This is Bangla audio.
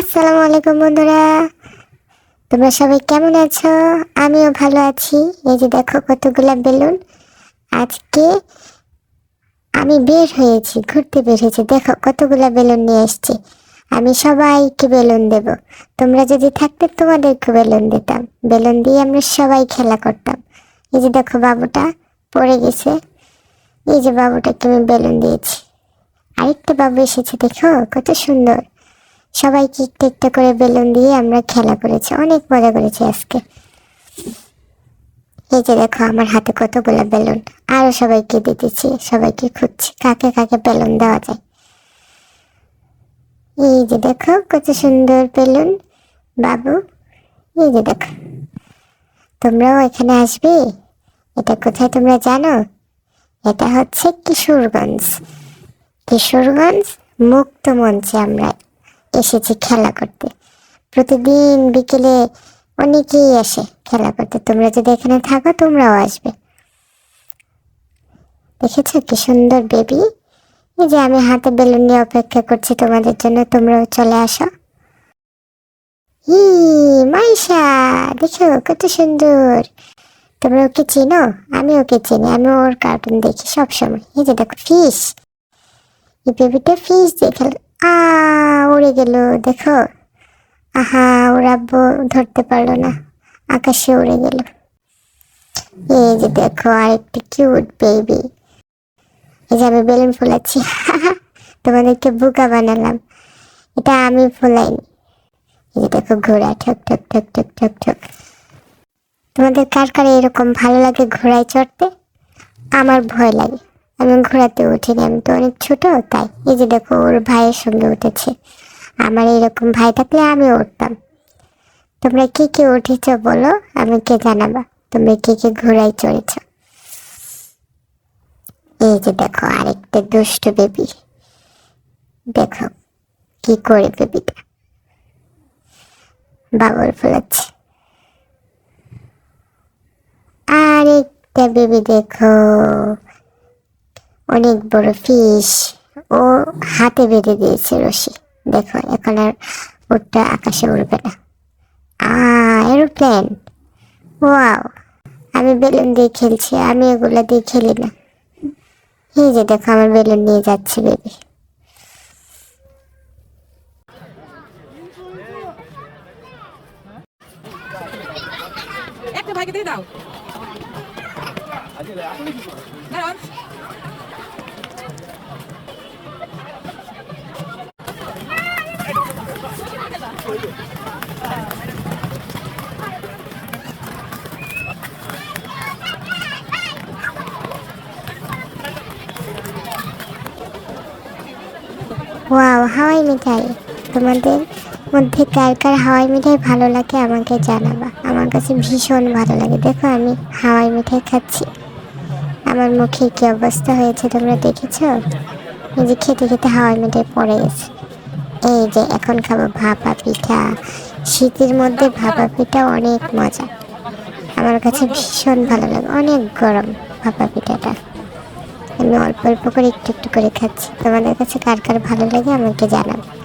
আসসালামু আলাইকুম বন্ধুরা। তোমরা সবাই কেমন আছো? আমিও ভালো আছি। এই যে দেখো কতগুলা বেলুন। আজকে আমি বের হয়েছি, ঘুরতে বের হয়েছি। দেখো কতগুলা বেলুন নিয়ে এসেছি। আমি সবাইকে বেলুন দেব। তোমরা যদি থাকতে তোমাদেরকে বেলুন দিতাম। বেলুন দিয়ে আমরা সবাই খেলা করতাম। এই যে দেখো বাবুটা পড়ে গেছে। এই যে বাবুটাকে আমি বেলুন দিয়েছি। আরেকটা বাবু এসেছে, দেখো কত সুন্দর। সবাইকে একটু একটু করে বেলুন দিয়ে আমরা খেলা করেছি। অনেক মজা করেছি আজকে। এই যে দেখো, আমার হাতে কতগুলো বেলুন। আরও সবাইকে দিতেছি, সবাইকে খুঁজছি, কাকে কাকে বেলুন দেওয়া যায়। এই যে দেখো, কত সুন্দর বেলুন। বাবু, এই যে দেখো। তোমরাও এখানে আসবে? এটা কোথায় তোমরা জানো? এটা হচ্ছে কিশোরগঞ্জ। কিশোরগঞ্জ মুক্ত মঞ্চে আমরা এসেছি খেলা করতে। প্রতিদিন বিকেলে অনেকেই আসে খেলা করতে। তোমরা যদি এখানে থাকো, তোমরাও আসবে। দেখেছ কি সুন্দর বেবি? এই যে আমি হাতে বেলুন নিয়ে অপেক্ষা করছি তোমাদের জন্য, তোমরাও চলে আসো। ই, মাইশা, দেখো কত সুন্দর। তোমরা ওকে চিনো? আমি ওকে চিনি, আমি ওর কার্টুন দেখি সবসময়। এই যে দেখো ফিশ এই বেবিটা ফিশ দেখে আ, উড়ে গেল, দেখো। আহা, ওর ধরতে পারল না। আকাশে উড়ে গেল। এই যে দেখো, আরেকটা কিউট বেবি এই যে আমি বেলুন ফুলাচ্ছি তোমাদেরকে বুকা বানালাম। এটা আমি ফুলাইনি। এই যে দেখো, ঘোড়া, ঠক ঠক ঠক ঠক ঠক ঠক। তোমাদের কার কার এরকম ভালো লাগে ঘোড়ায় চড়তে? আমার ভয় লাগে। আমি ঘোড়াতে উঠিনি, আমি তো অনেক ছোট, তাই এই যে দেখো ওর ভাইয়ের সঙ্গে উঠেছে। আমার এরকম ভাই থাকলে আমি উঠতাম। তোমরা কে কে উঠেছ বলো, আমাকে জানাবা। তোমরা কে কে ঘোড়ায় চড়েছ? এই যে দেখো আরেকটা দুষ্ট বেবি। দেখো কি করে বেবিটা। বাবর ফোলাচ্ছে। আরেকটা বেবি দেখো। অনেক বড় ফিশ ও হাতে বেঁধে দিয়েছে রশি। দেখো এখন আর ওটা আকাশে উড়বে না। আ এরোপ্লেন ওয়াও আমি বেলুন দিয়ে খেলছি, আমি এগুলো দিয়ে খেলি না। এই যে দেখো, আমার বেলুন নিয়ে যাচ্ছে বেবি ভাইকে দিয়ে দাও। ওয়াও হাওয়াই মিঠাই। তোমাদের মধ্যে কার কার হাওয়াই মিঠাই ভালো লাগে আমাকে জানাবা। আমার কাছে ভীষণ ভালো লাগে। দেখো, আমি হাওয়াই মিঠাই খাচ্ছি। আমার মুখে কি অবস্থা হয়েছে তোমরা দেখেছ? এই যে খেতে খেতে হাওয়াই মিঠাই পড়ে গেছে। এই যে এখন খাব ভাপা পিঠা। শীতের মধ্যে ভাপা পিঠা অনেক মজা। আমার কাছে ভীষণ ভালো লাগে, অনেক গরম ভাপা পিঠাটা। আমি অল্প অল্প করে একটু একটু করে খাচ্ছি। তোমাদের কাছে কার কার ভালো লাগে আমাকে জানাবে